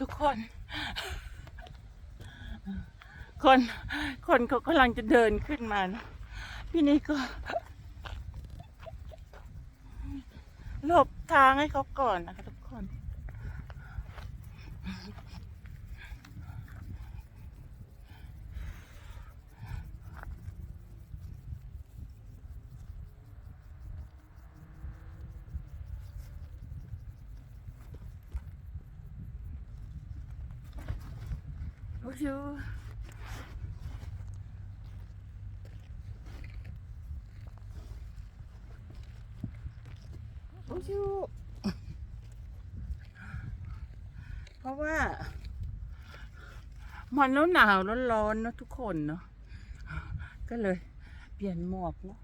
ทุกคน คน คนเขากำลังจะเดินขึ้นมานะพี่นี่ก็หลบทางให้เขาก่อนนะคะ ทุกคนโอ้ยโอ้ยเพราะว่า มันแล้วหนาวแล้วร้อนเนอะทุกคนเนาะก็เลย เปลี่ยนหมวกเนาะ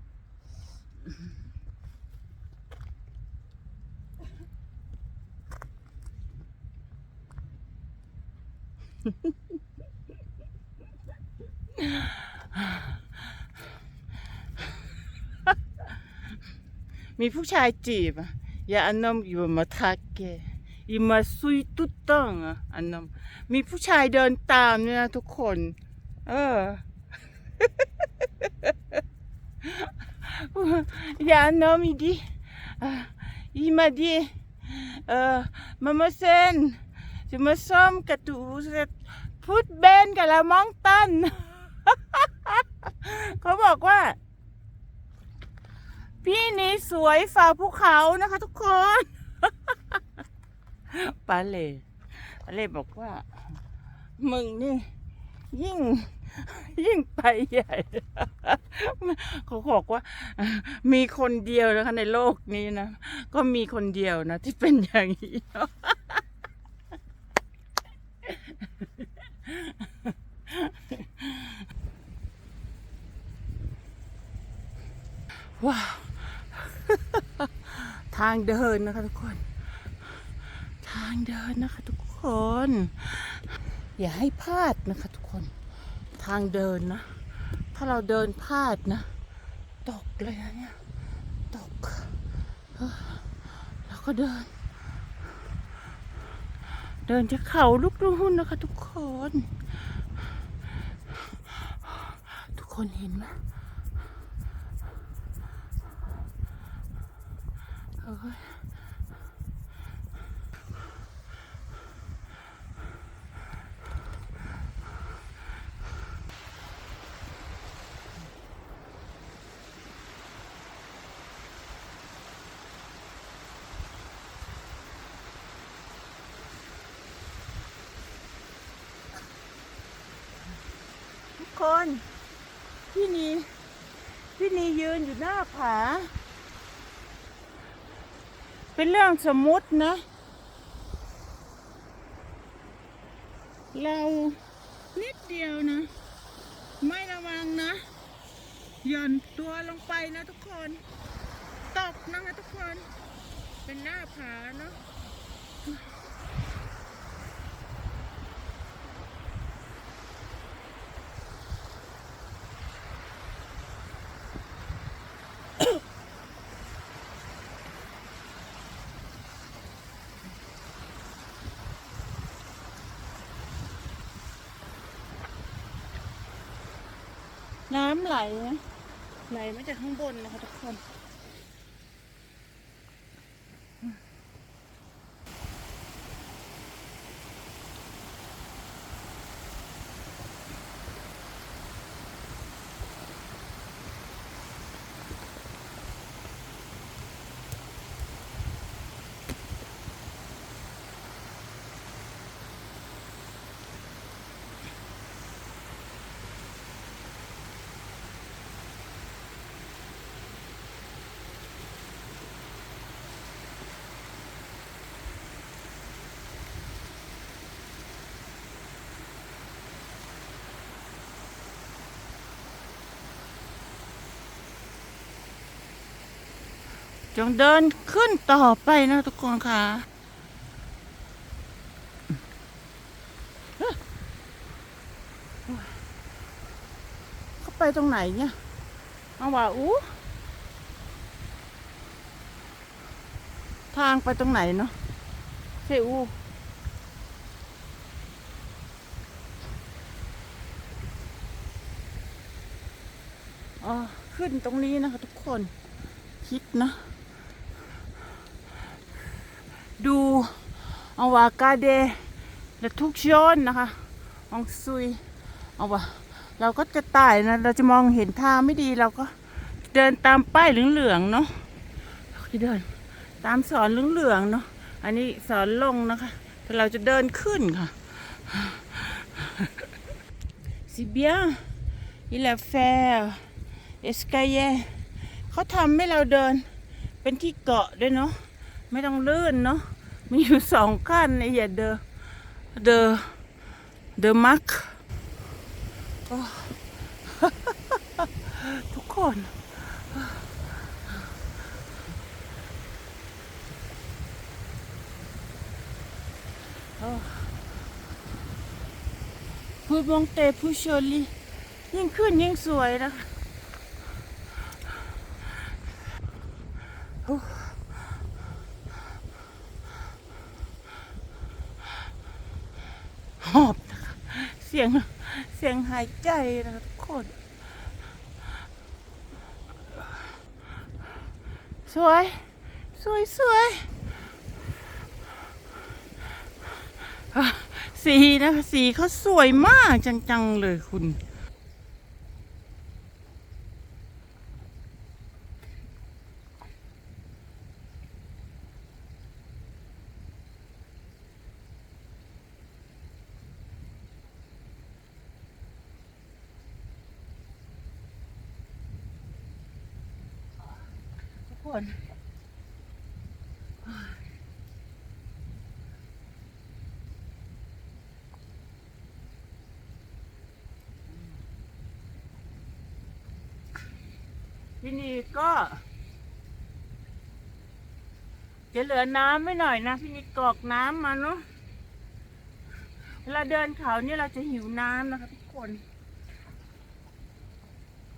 มีผู้ชายจีบอะย่าอันนมอยู่มาทักแกอีมาซุยตุ๊ดต้องอะอันนมมีผู้ชายเดินตามเนี่ยนะทุกคน เออ อย่าอันนมอีดิอะอีมาดิเออมามาเซนจะมาซ่อมกระตูเสร็จพุดเบนกับละมองตัน เขาบอกว่า พี่นี้สวยฝ่าภูเขานะคะ ทุกคนปาเล่ปาเล่บอกว่า มึงนี่ ยิ่ง ยิ่งไปใหญ่เขาบอกว่า มีคนเดียวนะคะในโลกนี้นะ ก็มีคนเดียวนะ ที่เป็นอย่างนี้ ว้าวทางเดินนะคะทุกคน ทางเดินนะคะทุกคน อย่าให้พลาดนะคะทุกคน ทางเดินนะ ถ้าเราเดินพลาดนะ ตกเลยนะเนี่ย ตก แล้วก็เดิน เดินจะเข่าลูกนู่นนะคะทุกคน ทุกคนเห็นไหม เอ้ยทุก คนพี่นีพี่นียืนอยู่หน้าผา เป็นเรื่องสมมุตินะ เรานิดเดียวนะ ไม่ระวังนะหย่อนตัวลงไปนะทุกคน ตกนะคะทุกคน เป็นหน้าผาเนาะ น้ำไหลนะไหลมาจากข้างบนนะคะทุกคน จงเดินขึ้นต่อไปนะทุกคนค่ะเขาไปตรงไหนเนี่ยเอาว่าอู้ทางไปตรงไหนเนาะเซอูขึ้นตรงนี้นะคะทุกคน คิดนะ ดูเอาว่ากาเดและทุกชนนะคะอองซุยเอาว่าเราก็จะตายนะเราจะมองเห็นทางไม่ดีเราก็เดินตามป้ายเหลืองๆเนาะเราจะเดินตามสอนเหลืองๆเนาะอันนี้สอนลงนะคะแต่เราจะเดินขึ้นค่ะ C'est bien il a fait escalier เขาทำให้เราเดินเป็นที่เกาะด้วยเนาะไม่ต้องลื่นเนาะ มีอยู่สองขั้นไอ้อย่าเดอเดอเดอมักทุกคนพูดมองเตผู้ชลียิ่งขึ้นยิ่งสวยนะคะโอบนะคะเสียงเสียงหายใจนะคะทุกคน สวย สวยสวยสีนะคะสีเขาสวยมากจัง ๆ เลยคุณ คนที่นี่ก็จะเหลือน้ำไม่หน่อยนะพี่นี่กรอกน้ำมาเนาะเวลาเดินเขาเนี่ยเราจะหิวน้ำนะคะทุกคน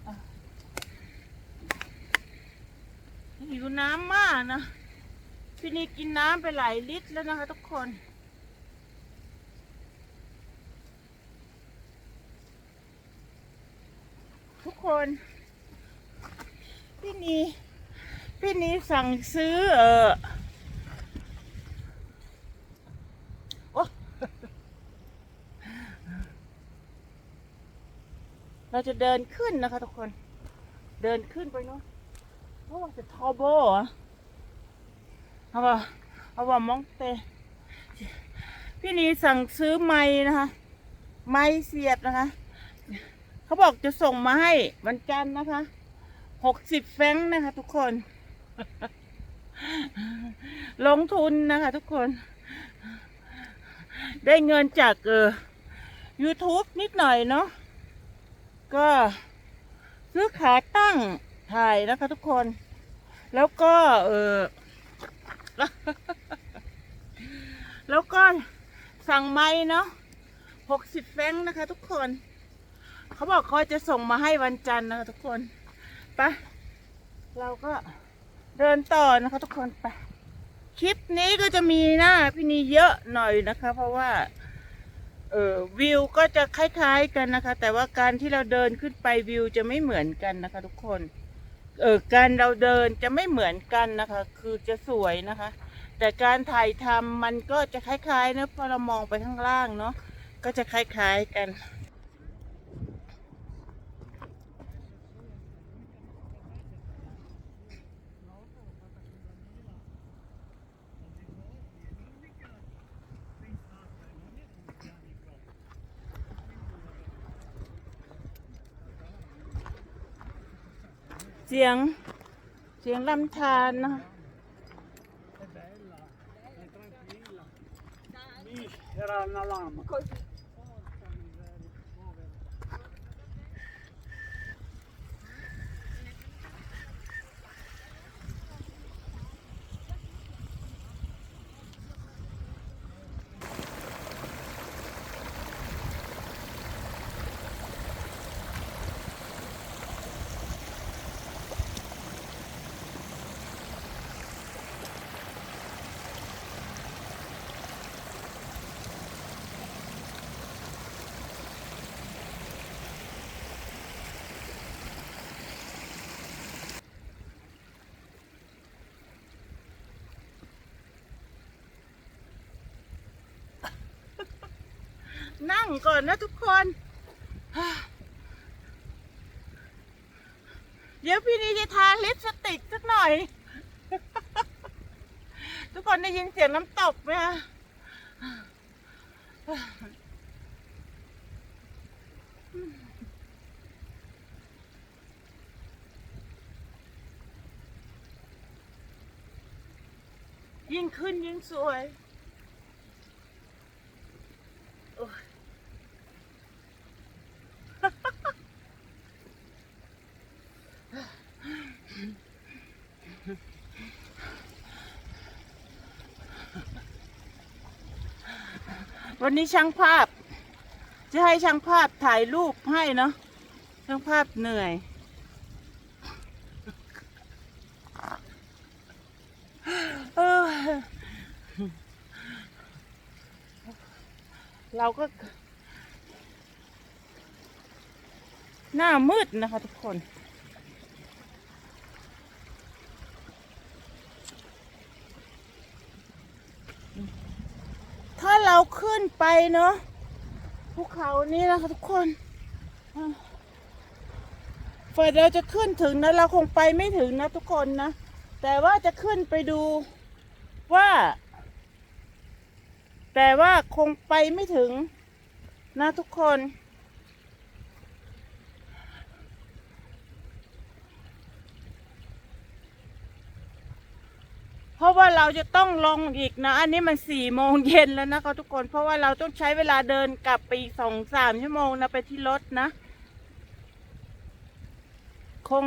อะ หิวน้ำมากนะ พี่นี่กินน้ำไปหลายลิตรแล้วนะคะทุกคน ทุกคน พี่นีพี่นีสั่งซื้อเออเราจะเดินขึ้นนะคะทุกคน เดินขึ้นไปเนาะ เพราะว่าจะทอโบเหรอเอาว่าเอาว่ามองเตพี่นีสั่งซื้อไม้นะคะ ไม้เสียบนะคะ เขาบอกจะส่งมาให้วันจันทร์นะคะ หกสิบแฟงนะคะ ทุกคน ลงทุนนะคะ ทุกคน ได้เงินจากเออ YouTube นิดหน่อยเนาะ ก็ซื้อขาตั้ง ถ่ายนะคะทุกคน แล้วก็เออแล้วก็สั่งไม้เนาะหกสิบแฟงนะคะ ทุกคน เขาบอกเขาจะส่งมาให้วันจันทร์นะคะทุกคนไปะเราก็เดินต่อนะคะทุกคนไปคลิปนี้ก็จะมีหน้าพี่นีเยอะหน่อยนะคะ เพราะว่าเออวิวก็จะคล้ายๆกันนะคะ แต่ว่าการที่เราเดินขึ้นไปวิวจะไม่เหมือนกันนะคะ ทุกคน เออการเราเดินจะไม่เหมือนกันนะคะ คือจะสวยนะคะ แต่การถ่ายทำมันก็จะคล้ายๆนะพอเรามองไปข้างล่างเนาะก็จะคล้ายๆกัน เสียง เสียงลำธารนะคะ Lì era una lama. นั่งก่อนนะทุกคน เดี๋ยวพี่นีจะทาลิปสติกสักหน่อย ทุกคนได้ยินเสียงน้ำตกไหมคะยิ่งขึ้นยิ่งสวย วันนี้ช่างภาพ จะให้ช่างภาพถ่ายรูปให้เนาะช่างภาพเหนื่อยเออเราก็ หน้ามืดนะคะทุกคน เราขึ้นไปเนาะภูเขานี้นะคะทุกคนฝ่ายเราจะขึ้นถึงนะ เราคงไปไม่ถึงนะทุกคนนะ แต่ว่าจะขึ้นไปดูว่า แต่ว่าคงไปไม่ถึงนะทุกคน เพราะว่าเราจะต้องลงอีกนะ อันนี้มันสี่โมงเย็นแล้วนะคะทุกคน เพราะว่าเราต้องใช้เวลาเดินกลับไปอีกสองสามชั่วโมงนะไปที่รถนะ คง